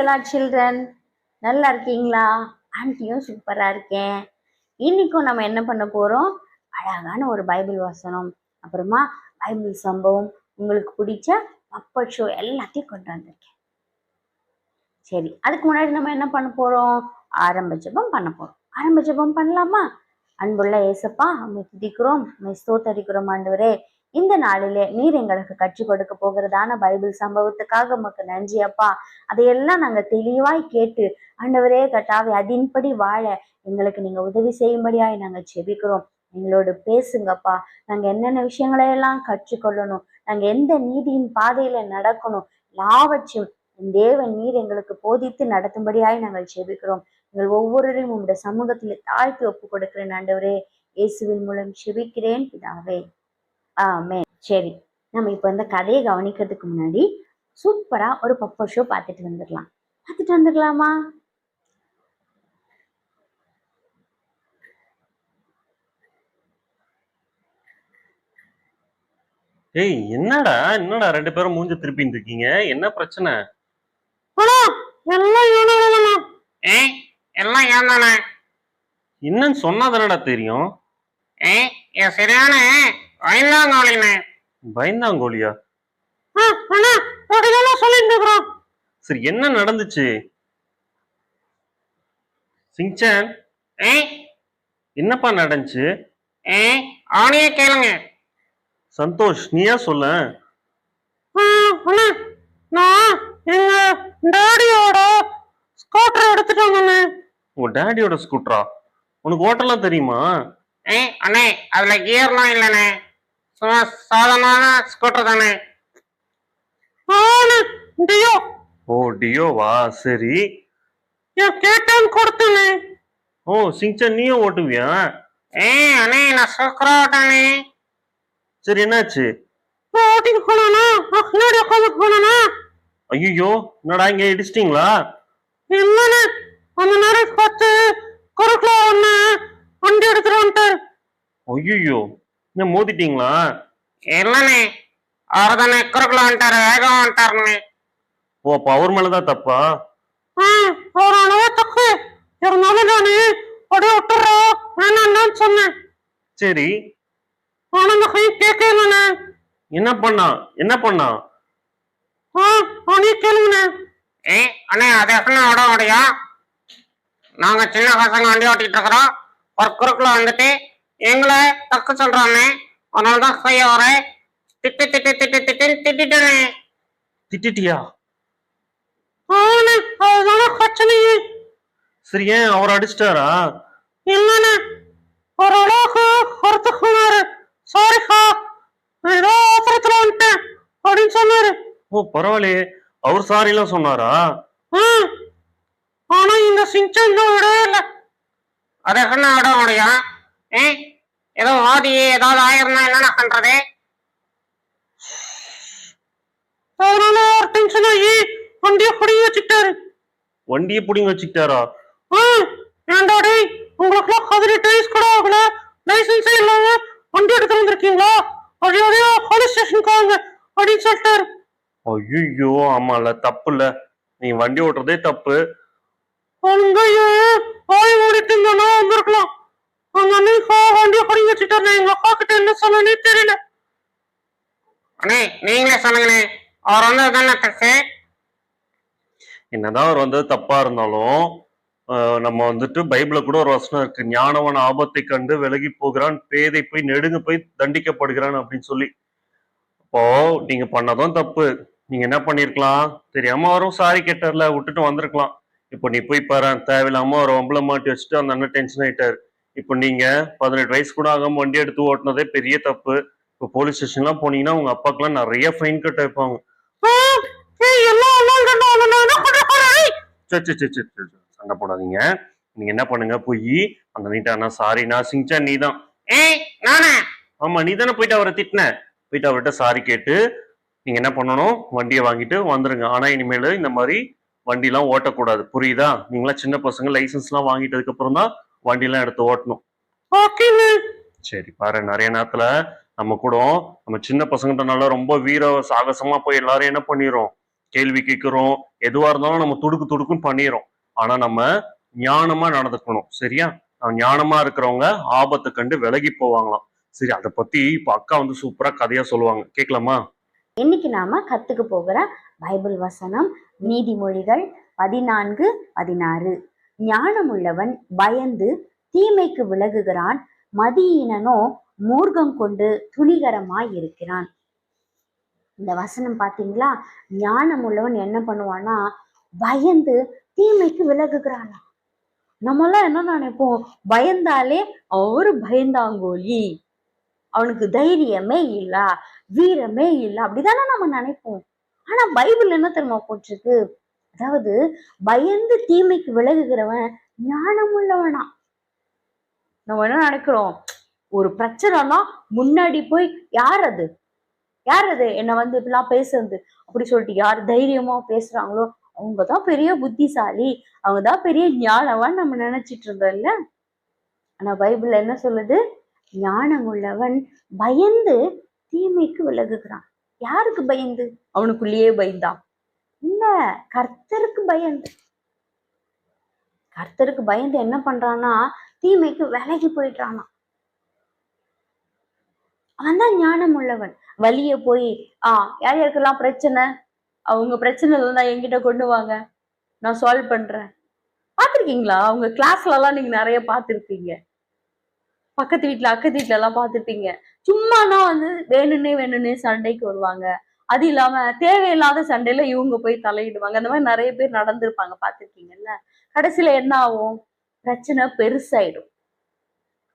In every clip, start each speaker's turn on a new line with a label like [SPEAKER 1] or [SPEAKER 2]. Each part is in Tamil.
[SPEAKER 1] இருக்கீங்களா சில்ட்ரன் நல்லா இருக்கீங்களா? ஆன்ட்டியும் சூப்பராக இருக்கேன். இன்னைக்கும் நம்ம என்ன பண்ண போகிறோம் அழகான ஒரு பைபிள் வசனம். அப்புறமா பைபிள் சம்பவம். உங்களுக்கு பிடிச்ச பப்பட் ஷோ எல்லாத்தையும் கொண்டு வந்திருக்கேன். சரி அதுக்கு முன்னாடி நம்ம என்ன பண்ண போகிறோம் ஆரம்ப ஜெபம் பண்ண போகிறோம் ஆரம்ப ஜெபம் பண்ணலாமா? அன்புள்ள ஏசப்பா உண்மை துதிக்கிறோம் உண்மை ஸ்தோத்தரிக்கிறோம் ஆண்டவரே. இந்த நாளிலே நீர் எங்களுக்கு கற்றுக் கொடுக்க போகிறதான பைபிள் சம்பவத்துக்காக உமக்கு நன்றி அப்பா. அதையெல்லாம் நாங்க தெளிவாய் கேட்டு ஆண்டவரே கட்டாவை அதின்படி வாழ எங்களுக்கு நீங்க உதவி செய்யும்படியாய் நாங்க செபிக்கிறோம் எங்களோடு பேசுங்கப்பா நாங்க என்னென்ன விஷயங்களை எல்லாம் கற்றுக்கொள்ளணும் நாங்க எந்த நீதியின் பாதையில நடக்கணும் எல்லாவற்றையும் தேவன் நீர் எங்களுக்கு போதித்து நடத்தும்படியாய் நாங்கள் செபிக்கிறோம் எங்கள் ஒவ்வொருவரையும் உங்களுடைய சமூகத்தில் தாழ்த்தி ஒப்பு கொடுக்கிறேன் ஆண்டவரே. இயேசுவின் மூலம் செபிக்கிறேன் பிதாவே. ஆமே சரி. நம்ம இப்போ இந்த கதையை கவனிக்கிறதுக்கு முன்னாடி சூப்பரா ஒரு பப்ப ஷோ பார்த்துட்டு வந்துடலாம். பார்த்துட்டு வந்துடலாமா?
[SPEAKER 2] ஏய் என்னடா என்னடா ரெண்டு பேரும் மூஞ்ச திருப்பின்னு இருக்கீங்க? என்ன பிரச்சனை?
[SPEAKER 3] எல்லாம் இவனுங்களா
[SPEAKER 4] ஏய் எல்லாம் ஏன்
[SPEAKER 2] என்னன்னு சொன்னாதானடா தெரியும்?
[SPEAKER 4] ஏய் என் சரியான வயலாங்கோலினே
[SPEAKER 2] பயந்தாங்கோலியா சரி என்ன நடந்துச்சு? சிங்சான்? என்னப்பா நடந்துச்சு?
[SPEAKER 4] அவனையே கேளுங்க.
[SPEAKER 2] சந்தோஷ் நீயா சொல்ல?
[SPEAKER 3] நான் எங்க டாடியோட ஸ்கூட்டர் எடுத்துட்டு வந்தேண்ணே
[SPEAKER 2] உங்க டேடியோட ஸ்கூட்டரா? உனக்கு ஓட்டெல்லாம் தெரியுமா?
[SPEAKER 4] அண்ணே அதுல கியர்லாம் இல்லைண்ணே. சும்மா சாதாரணமான ஸ்கூட்டர் தானே
[SPEAKER 3] டியோ
[SPEAKER 2] ஓ டியோவா? சரி.
[SPEAKER 3] கேட்டேன் கொடுத்தேனே.
[SPEAKER 2] ஓ சிங்சான் நீயும் ஓட்டுவியா?
[SPEAKER 4] ஏய் அண்ணே நான் சூப்பரா ஓட்டானே
[SPEAKER 2] சரி என்னாச்சு?
[SPEAKER 3] ஓட்டிட்டு போனானா? முன்னாடி உட்காந்து போனானா?
[SPEAKER 2] ஐயோ என்னடா இங்க இடிச்சிட்டீங்களா?
[SPEAKER 3] இல்லைண்ணே அந்த நேரம் பார்த்து குறுக்குல ஒண்ணு வண்டி எடுத்துட்டு வந்துட்டாரு.
[SPEAKER 2] ஐயோ என்ன மோதிட்டீங்களா?
[SPEAKER 4] இல்லைண்ணே. அவர் தானே குறுக்குல வந்துட்டாரு. வேகம் வந்துட்டாருண்ணே.
[SPEAKER 2] ஓ அப்ப அவர் மேலதான் தப்பா?
[SPEAKER 3] ஒரு அளவு தப்பு. இருந்தாலும் நானு அப்படியே விட்டுறா வேணான்னு சொன்னேன்.
[SPEAKER 2] சரி.
[SPEAKER 3] ஆனா அந்த கை கேட்கலண்ணே
[SPEAKER 2] என்ன பண்ணா? என்ன பண்ணா?
[SPEAKER 3] ஆ அவனே கேளுங்கண்ணே.
[SPEAKER 4] ஏய் அண்ணே அது எப்படி விட முடியும்? நாங்க சின்ன பசங்க வண்டி ஓட்டிட்டு இருக்கிறோம். ஒரு குறுக்குல வந்துட்டு எங்களை தக்கு சொல்றானே அதனாலதான் கைய வர திட்டு திட்டு திட்டு திட்டுன்னு திட்டிட்டேனே.
[SPEAKER 2] திட்டிட்டியா?
[SPEAKER 3] அதுதானே பிரச்சனையே.
[SPEAKER 2] சரி ஏன் அவர் அடிச்சிட்டாரா?
[SPEAKER 3] இல்லண்ணே ஒரு அளவுக்கு சாரிக்கா நான் ஏதோ அவசரத்துல வந்துட்டேன் அப்படின்னு சொன்னாரு.
[SPEAKER 2] ஓ பரவாயில்லையே. அவர் சாரி எல்லாம் சொன்னாரா
[SPEAKER 3] ஆனா இந்த சிங்சன் விடவே இல்லை.
[SPEAKER 4] அது எப்படி விட முடியும்? ஏய் ஏதோ ஓடி ஏதாவது ஆயிருந்தா என்னென்ன பண்றது?
[SPEAKER 3] அதனால ஒரு டென்ஷன் ஆகி வண்டியை பிடிங்கி வச்சுக்கிட்டாரு.
[SPEAKER 2] வண்டியை புடிங்க வச்சுக்கிட்டாரா?
[SPEAKER 3] ஆ ஏன்டா டேய் உங்களுக்குலாம் பதினெட்டு வயசு கூட ஆகல. லைசன்ஸே இல்லாம வண்டி எடுத்து வந்திருக்கீங்களா? அப்படியே போலீஸ் ஸ்டேஷனுக்கு வாங்க அப்படின்னு சொல்லிட்டாரு.
[SPEAKER 2] ஐயோ ஆமால தப்பு இல்ல நீ வண்டி ஓட்டுறதே தப்பு.
[SPEAKER 3] அவங்க வாய் இருந்தானா வந்திருக்கலாம். அந்த அன்னைக்கு வண்டியை பிடிங்கி வச்சுட்டாரு எங்க அப்பா கிட்ட என்ன சொன்னே தெரியல.
[SPEAKER 4] அண்ணே நீங்களே சொல்லுங்கண்ணே. அவர் தானே
[SPEAKER 2] என்னதான் அவர் வந்து தப்பா இருந்தாலும் நம்ம வந்துட்டு பைபிள்ல கூட ஒரு வசனம் இருக்கு. ஞானவன் ஆபத்தை கண்டு விலகி போகிறான் பேதை போய் நெடுங்க போய் தண்டிக்கப்படுகிறான் அப்படின்னு சொல்லி. அப்போ நீங்க பண்ணதும் தப்பு. நீங்க என்ன பண்ணிருக்கலாம்? தெரியாம வரும் சாரி கேட்டார்ல விட்டுட்டு வந்திருக்கலாம். இப்போ நீ போய் பாரு தேவையில்லாம ஒரு ஒம்பளை மாட்டி வச்சுட்டு அந்த அண்ணன் டென்ஷன் ஆயிட்டாரு. இப்போ நீங்க பதினெட்டு வயசு கூட ஆகாம வண்டி எடுத்து ஓட்டுனதே பெரிய தப்பு. இப்போ போலீஸ் ஸ்டேஷன்லாம் போனீங்கன்னா உங்க அப்பாக்கெல்லாம் நிறைய ஃபைன் கட்ட வைப்பாங்க. சண்டை போடாதீங்க. நீங்க என்ன பண்ணுங்க போய் அந்த நீட்டானா சாரி நான் சிங்சா நீ தான் ஆமா நீ தானே போயிட்டு அவரை திட்டின. போயிட்டு அவர்கிட்ட சாரி கேட்டு நீங்க என்ன பண்ணணும் வண்டியை வாங்கிட்டு வந்துருங்க. ஆனா இனிமேல் இந்த மாதிரி வண்டிலாம் ஓட்டக்கூடாது. புரியுதா? நீங்களாம் சின்ன பசங்க லைசன்ஸ்லாம் வாங்கிட்டதுக்கு அப்புறம் தான் வண்டிலாம் எடுத்து ஓட்டணும். சரி பாரு நிறைய நேரத்துல நம்ம கூட நம்ம சின்ன பசங்கிட்டனால ரொம்ப வீர சாகசமா போய் எல்லாரும் என்ன பண்ணிரும்? கேள்வி கேட்கிறோம். எதுவா இருந்தாலும் நம்ம துடுக்கு துடுக்குன்னு பண்ணிடுறோம் ஆனா நம்ம ஞானமா நடந்துக்கணும். சரியா? ஞானமா இருக்கிறவங்க ஆபத்தை கண்டு விலகி போவாங்களாம். சரி அதை பத்தி இப்ப அக்கா வந்து சூப்பரா கதையா சொல்லுவாங்க. கேட்கலாமா?
[SPEAKER 1] இன்னைக்கு நாம கத்துக்க போகிற பைபிள் வசனம் நீதிமொழிகள் பதினான்கு பதினாறு. ஞானமுள்ளவன் பயந்து தீமைக்கு விலகுகிறான். மதியீனனோ மூர்க்கம் கொண்டு துணிகரமாய் இருக்கிறான் இந்த வசனம் பாத்தீங்களா ஞானமுள்ளவன் என்ன பண்ணுவான்னா பயந்து தீமைக்கு விலகுகிறானா? நம்மளாம் என்ன நினைப்போம்? பயந்தாலே அவரு பயந்தாங்கோலி அவனுக்கு தைரியமே இல்ல வீரமே இல்ல அப்படிதானே நம்ம நினைப்போம். ஆனா பைபிள் என்ன தெரியுமா போட்டிருக்கு? அதாவது பயந்து தீமைக்கு விலகுகிறவன் ஞானம் உள்ளவனா நம்ம என்ன நினைக்கிறோம்? ஒரு பிரச்சனைனா முன்னாடி போய் யார் அது? யார் அது? என்னை வந்து இப்படிலாம் பேசுறது. அப்படி சொல்லிட்டு யார் தைரியமா பேசுறாங்களோ அவங்க தான் பெரிய புத்திசாலி. அவங்கதான் பெரிய ஞானவான் நம்ம நினைச்சிட்டு இருந்தோம் இல்ல? ஆனா பைபிள் என்ன சொல்லுது? ஞானம் உள்ளவன் பயந்து தீமைக்கு விலகுகிறான். யாருக்கு பயந்து? அவனுக்குள்ளேயே பயந்தான். இல்ல கர்த்தருக்கு பயந்து. கர்த்தருக்கு பயந்து என்ன பண்றான்னா தீமைக்கு விலகி போயிட்டானா அவன் தான் ஞானம் உள்ளவன். வழிய போய் ஆ யார் யாருக்கெல்லாம் பிரச்சனை? அவங்க பிரச்சனை தான் என்கிட்ட கொண்டு வாங்க. நான் சால்வ் பண்றேன். பார்த்திருக்கீங்களா? அவங்க கிளாஸ்ல எல்லாம் நீங்க நிறைய பார்த்திருப்பீங்க. பக்கத்து வீட்டுல அக்கத்து வீட்ல எல்லாம் பார்த்திருப்பீங்க. சும்மானா வந்து வேணும்னே வேணும்னே சண்டைக்கு வருவாங்க. அது இல்லாம தேவையில்லாத சண்டையில இவங்க போய் தலையிடுவாங்க. அந்த மாதிரி நிறைய பேர் நடந்திருப்பாங்க பார்த்திருக்கீங்கல்ல? கடைசியில என்ன ஆகும்? பிரச்சனை பெருசாயிடும்.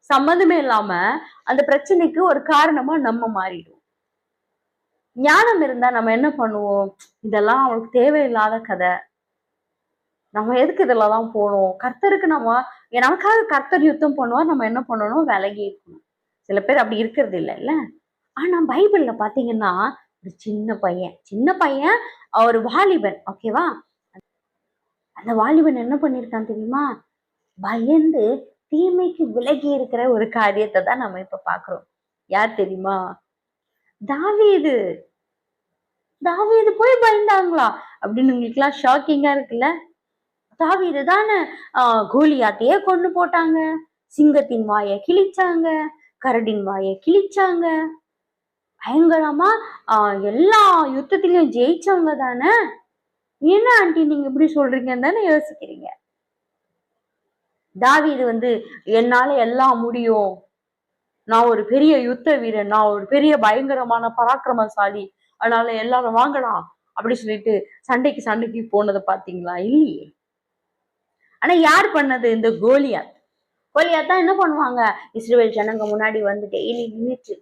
[SPEAKER 1] சம்மந்தமே இல்லாம அந்த பிரச்சனைக்கு ஒரு காரணமா நம்ம மாறிடும் ஞானம் இருந்தா நம்ம என்ன பண்ணுவோம்? இதெல்லாம் அவனுக்கு தேவையில்லாத கதை. நம்ம எதுக்கு இதெல்லாம் போகணும்? கர்த்தருக்கு நம்ம நமக்காக கர்த்தர் யுத்தம் பண்ணுவா நம்ம என்ன பண்ணணும்? விலகி இருக்கணும். சில பேர் அப்படி இருக்கிறது இல்லை இல்ல ஆனா பைபிள்ல பாத்தீங்கன்னா ஒரு சின்ன பையன். சின்ன பையன் ஒரு வாலிபன். ஓகேவா அந்த வாலிபன் என்ன பண்ணியிருக்கான் தெரியுமா? பயந்து தீமைக்கு விலகி இருக்கிற ஒரு காரியத்தை தான் நம்ம இப்ப பாக்குறோம். யார் தெரியுமா? தாவீது. தாவீது போய் பயந்தாங்களா? அப்படின்னு உங்களுக்கு எல்லாம் ஷாக்கிங்கா இருக்குல்ல? தாவீது தானே கோலியாத்தையே கொண்டு போட்டாங்க. சிங்கத்தின் வாயை கிழிச்சாங்க. கரடின் வாயை கிழிச்சாங்க. பயங்கரமா ஆஹ் எல்லா யுத்தத்திலையும் ஜெயிச்சவங்க தானே? என்ன ஆண்டி நீங்க இப்படி சொல்றீங்கன்னு தானே யோசிக்கிறீங்க? தாவீது வந்து என்னால எல்லாம் முடியும். நான் ஒரு பெரிய யுத்த வீரன். நான் ஒரு பெரிய பயங்கரமான பராக்கிரமசாலி. அதனால எல்லாரும் வாங்கலாம். அப்படி சொல்லிட்டு சண்டைக்கு சண்டைக்கு போனதை பாத்தீங்களா இல்லையே. ஆனா யார் பண்ணது இந்த கோலியாத்? கோலியாத் தான் என்ன பண்ணுவாங்க? இஸ்ரேல் ஜனங்க முன்னாடி வந்து டெய்லி நின்றுட்டு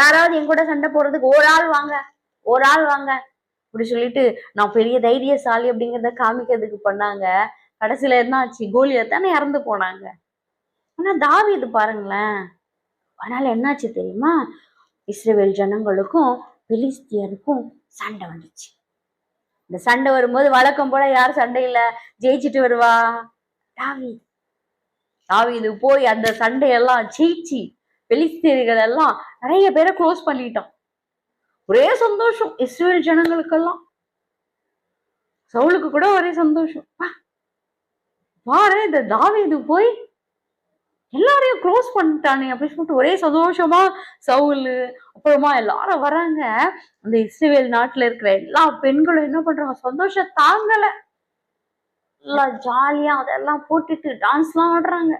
[SPEAKER 1] யாராவது என் கூட சண்டை போடுறதுக்கு ஒரு ஆள் வாங்க ஒரு ஆள் வாங்க. அப்படி சொல்லிட்டு நான் பெரிய தைரியசாலி அப்படிங்கிறத காமிக்கிறதுக்கு பண்ணாங்க. கடைசியில என்ன ஆச்சு? தானே இறந்து போனாங்க. ஆனா இது பாருங்களேன். அதனால என்னாச்சு தெரியுமா? இஸ்ரேல் ஜனங்களுக்கும் பிலிஸ்தியருக்கும் சண்டை வந்துச்சு. இந்த சண்டை வரும்போது வழக்கம் போல யார் சண்டையில ஜெயிச்சிட்டு வருவா? தாவி தாவி இது போய் அந்த சண்டையெல்லாம் ஜெயிச்சு பெலிஸ்தீர்கள் எல்லாம் நிறைய பேரை க்ளோஸ் பண்ணிட்டான். ஒரே சந்தோஷம் இஸ்ரேல் ஜனங்களுக்கெல்லாம். சவுளுக்கு கூட ஒரே சந்தோஷம். பாரு இந்த தாவீது போய் எல்லாரையும் க்ளோஸ் பண்ணிட்டானே அப்படின்னு சொல்லிட்டு ஒரே சந்தோஷமா சவுலு அப்புறமா எல்லாரும் வராங்க. அந்த இஸ்ரேல் நாட்டுல இருக்கிற எல்லா பெண்களும் என்ன பண்றாங்க? சந்தோஷம் தாங்கல. எல்லாம் ஜாலியா அதெல்லாம் போட்டுட்டு டான்ஸ்லாம் ஆடுறாங்க.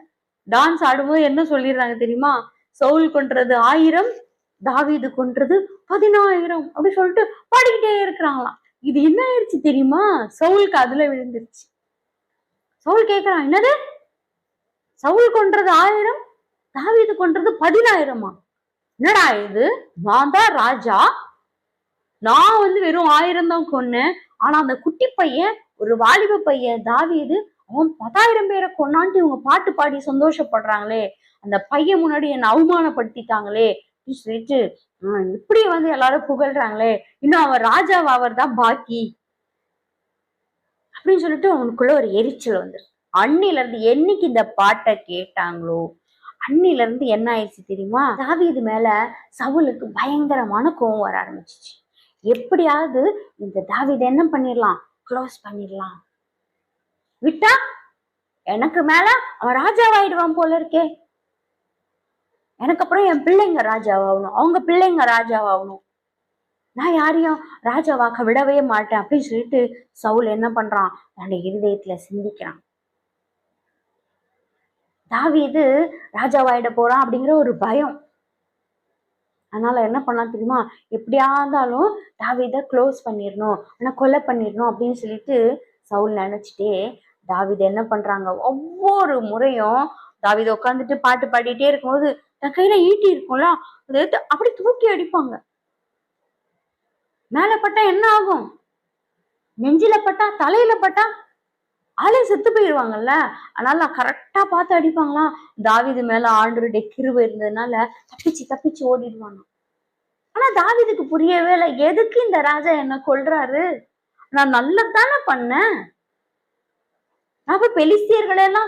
[SPEAKER 1] டான்ஸ் ஆடும்போது என்ன சொல்லிடுறாங்க தெரியுமா? சவுல் கொன்றது ஆயிரம் தாவீது கொன்றது பதினாயிரம் அப்படின்னு சொல்லிட்டு பாடிக்கிட்டே இருக்கிறாங்களாம். இது என்ன ஆயிடுச்சு தெரியுமா? சவுலுக்கு அதுல விழுந்துருச்சு. சவுல் கேக்குறான் என்னது? சவுல் கொன்றது ஆயிரம் தாவீது கொன்றது பதினாயிரமா? என்னடா இது? நான் தான் ராஜா. நான் வந்து வெறும் ஆயிரம் தான் கொன்னேன். ஆனா அந்த குட்டி பையன் ஒரு வாலிப பையன் தாவீது அவன் பத்தாயிரம் பேரை கொன்னான்ட்டு இவங்க பாட்டு பாடி சந்தோஷப்படுறாங்களே. அந்த பையன் முன்னாடி என்னை அவமானப்படுத்திட்டாங்களே. அப்படின்னு சொல்லிட்டு இப்படி வந்து எல்லாரும் புகழ்றாங்களே. இன்னும் அவன் ராஜாவாவர் தான் பாக்கி? அப்படின்னு சொல்லிட்டு அவனுக்குள்ள ஒரு எரிச்சல் வந்துரு அன்னில இருந்து என்னைக்கு இந்த பாட்டை கேட்டாங்களோ அன்னில இருந்து என்ன ஆயிடுச்சு தெரியுமா? தாவீது மேல சவுலுக்கு பயங்கரமான கோவம் வர ஆரம்பிச்சிச்சு. எப்படியாவது இந்த தாவீதை என்ன பண்ணிடலாம் க்ளோஸ் பண்ணிடலாம் விட்டா எனக்கு மேல அவன் ராஜாவாயிடுவான் போல இருக்கே. எனக்கு அப்புறம் என் பிள்ளைங்க ராஜாவாகணும். அவங்க பிள்ளைங்க ராஜாவாகணும். நான் யாரையும் ராஜாவாக்க விடவே மாட்டேன் அப்படின்னு சொல்லிட்டு சவுல் என்ன பண்றான்? தன்னுடைய இருதயத்துல சிந்திக்கிறான். தாவீது ராஜாவாயிட போறான் அப்படிங்கிற ஒரு பயம். அதனால என்ன பண்ணலாம் தெரியுமா? எப்படியா இருந்தாலும் தாவிதை க்ளோஸ் பண்ணிடணும். ஆனா கொலை பண்ணிடணும் அப்படின்னு சொல்லிட்டு சவுல் நினைச்சிட்டே தாவிதை என்ன பண்றாங்க? ஒவ்வொரு முறையும் தாவிதை உட்காந்துட்டு பாட்டு பாடிட்டே இருக்கும்போது கையில ஈட்டி இருக்கும்ல அதை எடுத்து அப்படி தூக்கி அடிப்பாங்க. மேல பட்டா என்ன ஆகும்? நெஞ்சில பட்டா தலையில பட்டா ஆளே செத்து போயிடுவாங்கல்ல அதனால கரெக்டா பார்த்து அடிப்பாங்களாம். தாவிது மேல ஆண்டருடைய கிருவு இருந்ததுனால தப்பிச்சு தப்பிச்சு ஓடிடுவாங்க ஆனா தாவிதுக்கு புரியவே இல்லை. எதுக்கு இந்த ராஜா என்ன கொல்றாரு? நான் நல்லதானே பண்ணேன். நான் போய்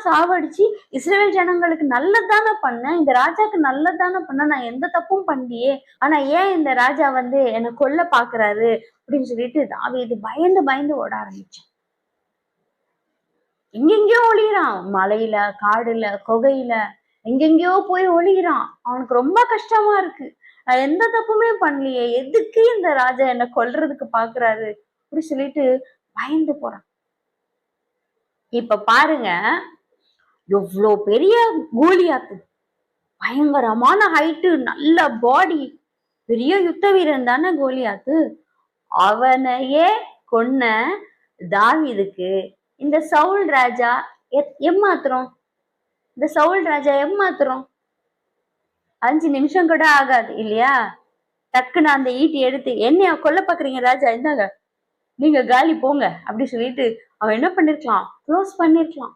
[SPEAKER 1] சாவடிச்சு இஸ்ரேல் ஜனங்களுக்கு நல்லதானே பண்ணேன். இந்த ராஜாக்கு நல்லதானே பண்ணேன் நான் எந்த தப்பும் பண்ணியே ஆனா ஏன் இந்த ராஜா வந்து என்னை கொல்ல பாக்குறாரு அப்படின்னு சொல்லிட்டு தாவீது பயந்து பயந்து ஓட ஆரம்பிச்சான். எங்கெங்கயோ ஒளிகிறான் மலையில காடுல குகையில எங்கெங்கயோ போய் ஒளிகிறான் அவனுக்கு ரொம்ப கஷ்டமா இருக்கு. நான் எந்த தப்புமே பண்ணலையே. எதுக்கு இந்த ராஜா என்ன கொல்றதுக்கு பாக்குறாரு? அப்படி சொல்லிட்டு பயந்து போறான். இப்ப பாருங்க எவ்வளோ பெரிய கோலியாத்து. பயங்கரமான ஹைட்டு நல்ல பாடி பெரிய யுத்த வீரன் தானே கோலியாத்து. அவனையே கொன்ன தாவிதுக்கு இந்த சவுல் ராஜா எத்- எம்மாத்திரம் இந்த சவுல் ராஜா எம்மாத்திரம் அஞ்சு நிமிஷம் கூட ஆகாது இல்லையா? டக்குன்னு அந்த ஈட்டி எடுத்து என்னையா கொல்ல பாக்குறீங்க ராஜா? இந்தாங்க. நீங்க காலி போங்க அப்படி சொல்லிட்டு அவன் என்ன பண்ணிருக்கலாம்? க்ளோஸ் பண்ணிருக்கலாம்.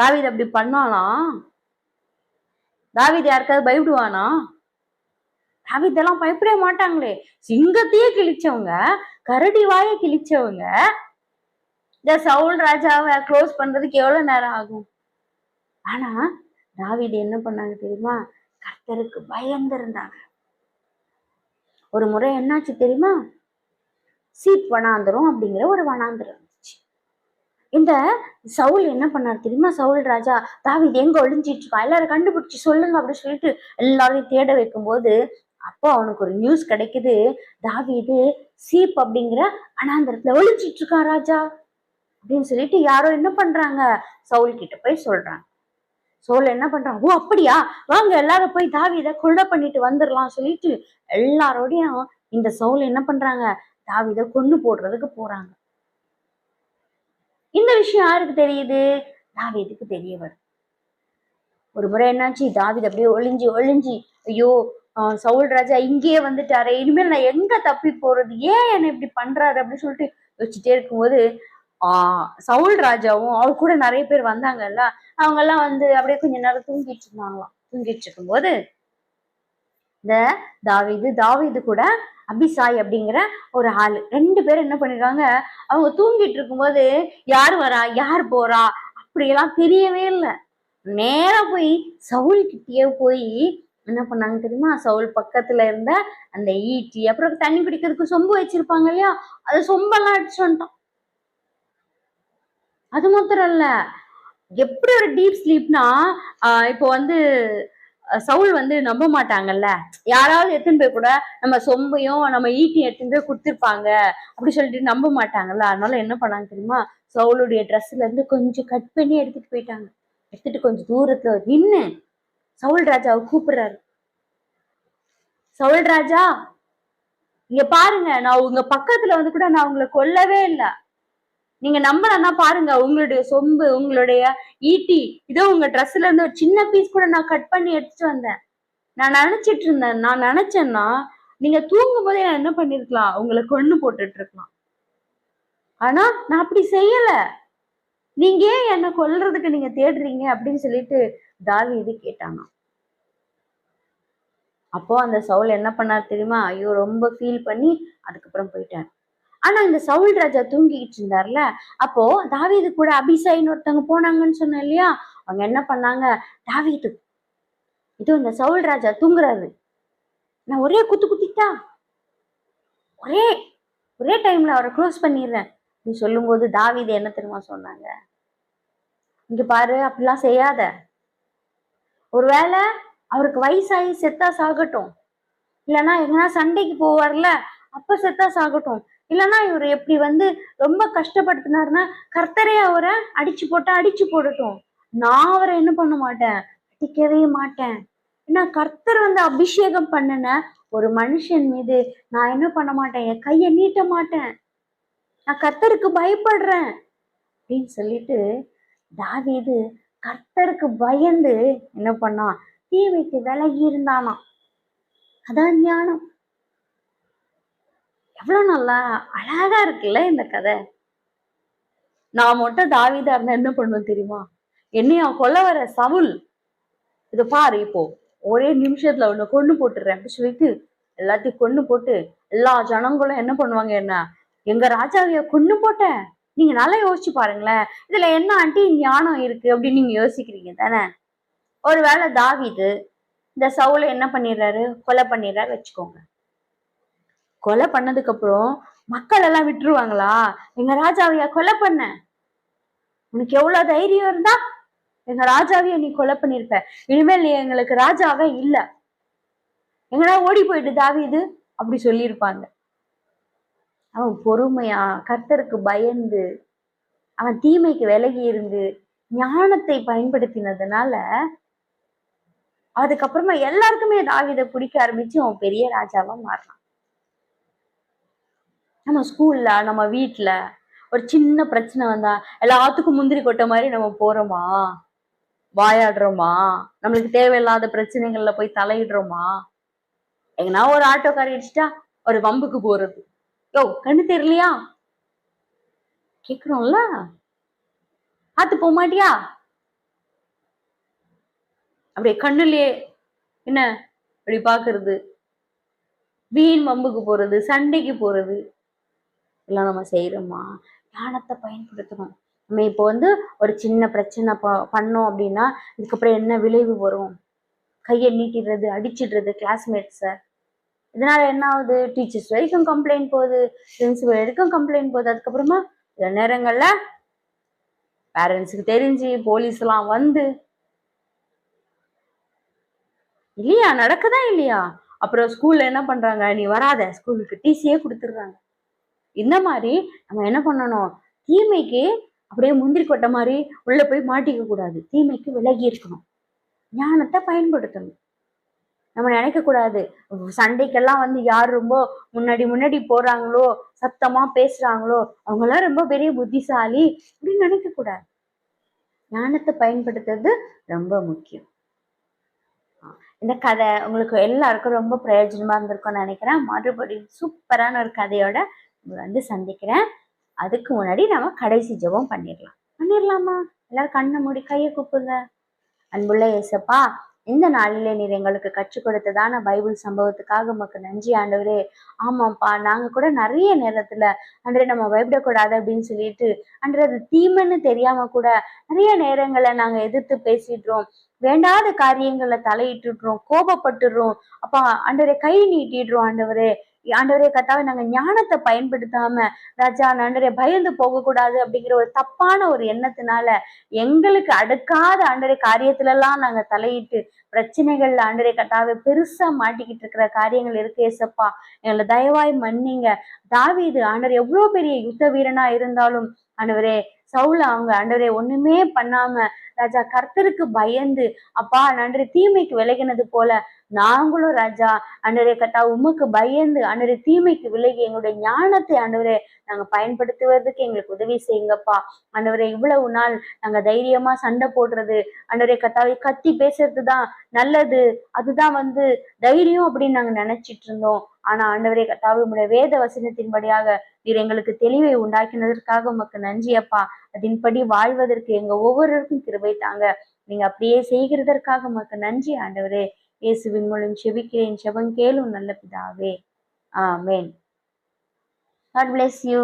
[SPEAKER 1] தாவித் அப்படி பண்ணாலாம் தாவித் யாருக்காவது பயப்படுவானா? தாவீதெல்லாம் பயப்படவே மாட்டாங்களே. சிங்கத்தையே கிழிச்சவங்க கரடி வாய கிழிச்சவங்க. இந்த சவுல் ராஜாவை க்ளோஸ் பண்றதுக்கு எவ்வளவு நேரம் ஆகும்? ஆனா தாவீது என்ன பண்ணாங்க தெரியுமா? கர்த்தருக்கு பயந்து இருந்தாங்க. ஒரு முறை என்னாச்சு தெரியுமா? சீப் வனாந்தரம் அப்படிங்கிற ஒரு வனாந்தரம் இருந்துச்சு. இந்த சவுல் என்ன பண்ணார் தெரியுமா? சவுல் ராஜா தாவீது எங்க ஒளிஞ்சிட்டு இருக்கா? எல்லாரும் கண்டுபிடிச்சு சொல்லுங்க அப்படின்னு சொல்லிட்டு எல்லாரையும் தேட வைக்கும்போது அப்போ அவனுக்கு ஒரு நியூஸ் கிடைக்குது. தாவீது சீப் அப்படிங்கிற வனாந்தரத்துல ஒளிஞ்சிட்டு இருக்கான் ராஜா? அப்படின்னு சொல்லிட்டு யாரோ என்ன பண்றாங்க? சவுல் கிட்ட போய் சொல்றாங்க. சவுல் என்ன பண்றாங்க? ஓ அப்படியா? வாங்க எல்லாரும் போய் தாவீதை கொலை பண்ணிட்டு வந்துடலாம் சொல்லிட்டு எல்லாரோடையும் இந்த சவுல் என்ன பண்றாங்க? தாவீதை கொன்னு போடுறதுக்கு போறாங்க. இந்த விஷயம் யாருக்கு தெரியுது? தாவீதுக்கு தெரிய வரும். ஒரு முறை என்னாச்சு? தாவித அப்படியே ஒளிஞ்சு ஒளிஞ்சு ஐயோ சவுல் ராஜா இங்கேயே வந்துட்டாரே இனிமேல் நான் எங்க தப்பி போறது? ஏன் என்ன இப்படி பண்றாரு? அப்படின்னு சொல்லிட்டு யோசிச்சுட்டே இருக்கும்போது ஆஹ் சவுல் ராஜாவும் அவர் கூட நிறைய பேர் வந்தாங்கல்ல அவங்க எல்லாம் வந்து அப்படியே கொஞ்ச நேரம் தூங்கிட்டு இருந்தாங்களாம். தூங்கிட்டு இருக்கும்போது இந்த தாவிது தாவீது கூட அபிசாய் அப்படிங்கிற ஒரு ஆள். ரெண்டு பேரும் என்ன பண்ணிருக்காங்க அவங்க தூங்கிட்டு இருக்கும்போது யார் வரா? யார் போறா? அப்படியெல்லாம் தெரியவே இல்லை. நேராக போய் சவுல் கிட்டேயே போய் என்ன பண்ணாங்க தெரியுமா? சவுல் பக்கத்துல இருந்த அந்த ஈட்டி அப்புறம் தண்ணி பிடிக்கிறதுக்கு சொம்பு வச்சிருப்பாங்க இல்லையா? அது சொம்பெல்லாம் அடிச்சு வந்துட்டோம் அது மாத்திரம் இல்ல. எப்படி ஒரு டீப் ஸ்லீப்னா இப்போ வந்து சவுல் வந்து நம்ப மாட்டாங்கல்ல? யாராவது எடுத்துன்னு போய் கூட நம்ம சொம்பையும் நம்ம ஈட்டியும் எடுத்துன்னு போய் கொடுத்துருப்பாங்க. அப்படி சொல்லிட்டு நம்ப மாட்டாங்கல்ல? அதனால என்ன பண்ணாங்க தெரியுமா? சவுளுடைய ட்ரெஸ்ல இருந்து கொஞ்சம் கட் பண்ணி எடுத்துட்டு போயிட்டாங்க. எடுத்துட்டு கொஞ்சம் தூரத்துல நின்னு சவுல் ராஜாவை கூப்பிடுறாரு. சவுல் ராஜா இங்க பாருங்க நான் உங்க பக்கத்துல வந்து கூட நான் உங்களை கொல்லவே இல்லை. நீங்க நம்பலன்னா பாருங்க உங்களுடைய சொம்பு உங்களுடைய ஈட்டி இதோ உங்க ட்ரெஸ்ல இருந்து ஒரு சின்ன பீஸ் கூட நான் கட் பண்ணி எடுத்துட்டு வந்தேன். நான் நினைச்சிட்டு இருந்தேன் நான் நினைச்சேன்னா நீங்க தூங்கும் போதே நான் என்ன பண்ணிருக்கலாம் உங்களை கொண்டு போட்டுட்டு இருக்கலாம் ஆனா நான் அப்படி செய்யல. நீங்க ஏன் என்ன கொல்றதுக்கு நீங்க தேடுறீங்க அப்படின்னு சொல்லிட்டு தாவி இது கேட்டாங்க அப்போ அந்த சவுல் என்ன பண்ணார் தெரியுமா? ஐயோ ரொம்ப ஃபீல் பண்ணி அதுக்கப்புறம் போயிட்டார். ஆனா இந்த சவுல் ராஜா தூங்கிக்கிட்டு இருந்தார்ல அப்போ தாவீது கூட அபிசாயின்னு ஒருத்தவங்க போனாங்கன்னு சொன்னேன் இல்லையா? அவங்க என்ன பண்ணாங்க? தாவீது இது இந்த சவுல் ராஜா தூங்குறாரு. நான் ஒரே குத்து குத்திட்டா? ஒரே ஒரே டைம்ல அவரை க்ளோஸ் பண்ணிடுறேன். நீ சொல்லும்போது தாவீது என்ன தெரியுமா சொன்னாங்க? இங்க பாரு அப்படிலாம் செய்யாத. ஒருவேளை அவருக்கு வயசாகி செத்தா சாகட்டும். இல்லைன்னா எங்கன்னா சண்டைக்கு போவார்ல அப்ப செத்தா சாகட்டும். இல்லைன்னா இவர் எப்படி வந்து ரொம்ப கஷ்டப்படுத்தினாருன்னா கர்த்தரே அவரை அடிச்சு போட்டா அடிச்சு போடட்டும். நான் அவரை என்ன பண்ண மாட்டேன்? அடிக்கவே மாட்டேன். ஏன்னா கர்த்தர் வந்து அபிஷேகம் பண்ணின ஒரு மனுஷன் மீது நான் என்ன பண்ண மாட்டேன்? என் கையை நீட்ட மாட்டேன். நான் கர்த்தருக்கு பயப்படுறேன் அப்படின்னு சொல்லிட்டு தாவீது கர்த்தருக்கு பயந்து என்ன பண்ணான்? தீமைக்கு விலகி இருந்தானாம். அதான் ஞானம். எவ்வளோ நல்லா அழகா இருக்குல்ல இந்த கதை? நான் மட்டும் தாவிதா இருந்தா என்ன பண்ணுவேன் தெரியுமா? என்னையும் கொல்ல வர சவுல் இது பாரு இப்போ ஒரே நிமிஷத்துல உன்னை கொண்டு போட்டுறேன் அப்படி சொல்லிட்டு எல்லாத்தையும் கொண்டு போட்டு எல்லா ஜனங்களும் என்ன பண்ணுவாங்க என்ன? எங்க ராஜாவைய கொண்டு போட்டேன். நீங்க நல்லா யோசிச்சு பாருங்களேன். இதுல என்ன ஆண்டி ஞானம் இருக்கு அப்படின்னு நீங்க யோசிக்கிறீங்க தானே? ஒருவேளை தாவிது இந்த சவுல என்ன பண்ணிடுறாரு? கொலை பண்ணிடுறாரு வச்சுக்கோங்க. கொலை பண்ணதுக்கு அப்புறம் மக்கள் எல்லாம் விட்டுருவாங்களா? எங்க ராஜாவையா கொலை பண்ண? உனக்கு எவ்வளவு தைரியம் இருந்தா எங்க ராஜாவைய நீ கொலை பண்ணிருப்ப. இனிமேல் எங்களுக்கு ராஜாவே இல்ல. எங்கடா ஓடி போயிட்டு தாவீது? அப்படி சொல்லியிருப்பாங்க. அவன் பொறுமையா கர்த்தருக்கு பயந்து அவன் தீமைக்கு விலகி இருந்து ஞானத்தை பயன்படுத்தினதுனால அதுக்கப்புறமா எல்லாருக்குமே தாவீதை பிடிக்க ஆரம்பிச்சு அவன் பெரிய ராஜாவா மாறினான். நம்ம ஸ்கூல்ல நம்ம வீட்டுல ஒரு சின்ன பிரச்சனை வந்தா எல்லாத்துக்கும் முந்திரி கொட்ட மாதிரி நம்ம போறோமா? வாயாடுறோமா? நம்மளுக்கு தேவையில்லாத பிரச்சனைகள்ல போய் தலையிடுறோமா? எங்கன்னா ஒரு ஆட்டோக்கார அடிச்சிட்டா ஒரு வம்புக்கு போறது. யோ கண்ணு தெரியலையா? கேக்குறோம்ல? பார்த்து போக மாட்டியா? அப்படியே கண்ணுலயே என்ன? அப்படி பாக்குறது வீண் வம்புக்கு போறது சண்டைக்கு போறது. எல்லாம் நம்ம செய்கிறோமா ஞானத்தை பயன்படுத்தணும். நம்ம இப்போ வந்து ஒரு சின்ன பிரச்சனை ப பண்ணோம் அப்படின்னா இதுக்கப்புறம் என்ன விளைவு வரும்? கையை நீட்டிடுறது அடிச்சிடுறது கிளாஸ்மேட்ஸை இதனால என்ன ஆகுது? டீச்சர்ஸ் வரைக்கும் கம்ப்ளைண்ட் போகுது. பிரின்சிபல் வரைக்கும் கம்ப்ளைண்ட் போகுது. அதுக்கப்புறமா சில நேரங்களில் பேரண்ட்ஸுக்கு தெரிஞ்சு போலீஸ்லாம் வந்து இல்லையா? நடக்குதா இல்லையா? அப்புறம் ஸ்கூல்ல என்ன பண்றாங்க? நீ வராத. ஸ்கூலுக்கு டிசியே கொடுத்துடுறாங்க. இந்த மாதிரி நம்ம என்ன பண்ணணும்? தீமைக்கு அப்படியே முந்திரி கொட்டை மாதிரி உள்ள போய் மாட்டிக்க கூடாது. தீமைக்கு விலகி இருக்கணும். ஞானத்தை பயன்படுத்தணும். நம்ம நினைக்க கூடாது. சண்டைக்கெல்லாம் வந்து யார் ரொம்ப முன்னாடி முன்னாடி போறாங்களோ சத்தமா பேசுறாங்களோ அவங்கெல்லாம் ரொம்ப பெரிய புத்திசாலி அப்படின்னு நினைக்க கூடாது. ஞானத்தை பயன்படுத்துறது ரொம்ப முக்கியம். இந்த கதை உங்களுக்கு எல்லாருக்கும் ரொம்ப பிரயோஜனமா இருந்திருக்கும்னு நினைக்கிறேன். மறுபடியும் சூப்பரான ஒரு கதையோட வந்து சந்திக்கிறேன். அதுக்கு முன்னாடி நம்ம கடைசி ஜெபம் பண்ணிடலாம். பண்ணிடலாமா? எல்லாரும் கண்ணை மூடி கையை கூப்புங்க அன்புள்ள ஏசப்பா இந்த நாளிலே நீர் எங்களுக்கு கற்றுக் கொடுத்ததான பைபிள் சம்பவத்துக்காக உமக்கு நன்றி ஆண்டவரே. ஆமாப்பா நாங்க கூட நிறைய நேரத்துல அன்றே நம்ம பயப்படக்கூடாது அப்படின்னு சொல்லிட்டு அன்றே அது தீமைன்னு தெரியாம கூட நிறைய நேரங்களை நாங்க எதிர்த்து பேசிடுறோம். வேண்டாத காரியங்களை தலையிட்டுடுறோம் கோபப்பட்டுடுறோம். அப்பா அன்றரை கை நீட்டிடுறோம் ஆண்டவரே. ஆண்டவரே கத்தாவை நாங்க ஞானத்தை பயன்படுத்தாம ராஜா ஆண்டவரே பயந்து போகக்கூடாது அப்படிங்கிற ஒரு தப்பான ஒரு எண்ணத்தினால எங்களுக்கு அடுக்காத ஆண்டரை காரியத்துல எல்லாம் நாங்க தலையிட்டு பிரச்சனைகள்ல ஆண்டரை கத்தாவை பெருசா மாட்டிக்கிட்டு இருக்கிற காரியங்கள் இருக்கு ஏசப்பா. எங்களை தயவாய் மன்னிங்க. இது அண்டரை எவ்வளவு பெரிய யுத்த வீரனா இருந்தாலும் ஆண்டவரே சவுல அவங்க ஆண்டவரே ஒண்ணுமே பண்ணாம ராஜா கர்த்தருக்கு பயந்து அப்பா நன்றி தீமைக்கு விலகினது போல நாங்களும் ராஜா ஆண்டவரே கத்தா உமக்கு பயந்து ஆண்டவரே தீமைக்கு விலகி எங்களுடைய ஞானத்தை ஆண்டவரே நாங்க பயன்படுத்துவதற்கு எங்களுக்கு உதவி செய்யுங்கப்பா. ஆண்டவரே இவ்வளவு நாள் நாங்க தைரியமா சண்டை போடுறது ஆண்டவரே கத்தாவை கத்தி பேசுறது தான் நல்லது. அதுதான் வந்து தைரியம் அப்படின்னு நாங்க நினைச்சிட்டு இருந்தோம். ஆனா ஆண்டவரே கத்தாவை உங்களுடைய வேத வசனத்தின்படியாக நீர் எங்களுக்கு தெளிவை உண்டாக்கினதற்காக உமக்கு நன்றி அப்பா அதன்படி வாழ்வதற்கு எங்க ஒவ்வொருவருக்கும் கிருபை தாங்க. நீங்க அப்படியே செய்கிறதற்காக உமக்கு நன்றி ஆண்டவரே. இயேசுவின் மூலம் செபிக்கிறேன் செபம் கேளும் நல்ல பிதாவே. ஆமேன். God bless you.